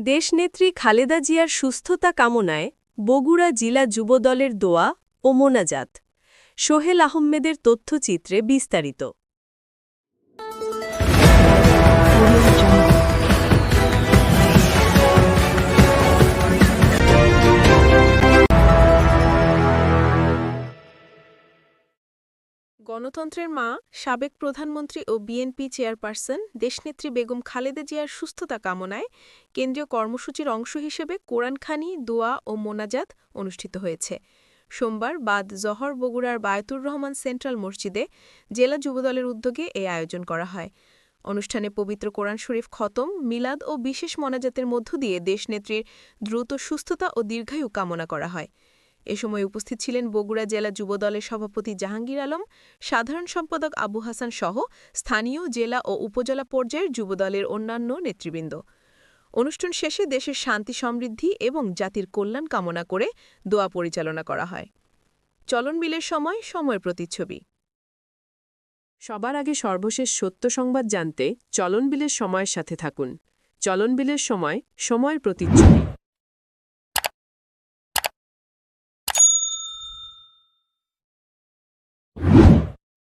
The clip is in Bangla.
দেশনেত্রী খালেদা জিয়ার সুস্থতা কামনায় বগুড়া জেলা যুবদলের দোয়া ও মোনাজাত। সোহেল আহমেদের তথ্যচিত্রে বিস্তারিত। গণতন্ত্রের মা, সাবেক প্রধানমন্ত্রী ও বিএনপি চেয়ারপারসন দেশনেত্রী বেগম খালেদা জিয়ার সুস্থতা কামনায় কেন্দ্রীয় কর্মসূচির অংশ হিসেবে কোরআনখানি, দোয়া ও মোনাজাত অনুষ্ঠিত হয়েছে। সোমবার বাদ জহর বগুড়ার বায়তুর রহমান সেন্ট্রাল মসজিদে জেলা যুবদলের উদ্যোগে এই আয়োজন করা হয়। অনুষ্ঠানে পবিত্র কোরআন শরীফ খতম, মিলাদ ও বিশেষ মোনাজাতের মধ্য দিয়ে দেশনেত্রীর দ্রুত সুস্থতা ও দীর্ঘায়ু কামনা করা হয়। এ সময় উপস্থিত ছিলেন বগুড়া জেলা যুবদলের সভাপতি জাহাঙ্গীর আলম, সাধারণ সম্পাদক আবু হাসান সহ স্থানীয় জেলা ও উপজেলা পর্যায়ের যুবদলের অন্যান্য নেতৃবৃন্দ। অনুষ্ঠান শেষে দেশের শান্তি, সমৃদ্ধি এবং জাতির কল্যাণ কামনা করে দোয়া পরিচালনা করা হয়। চলন বিলের সময়, সময়ের প্রতিচ্ছবি। সবার আগে সর্বশেষ সত্য সংবাদ জানতে চলন বিলের সময়ের সাথে থাকুন। চলন বিলের সময়, সময়ের প্রতিচ্ছবি।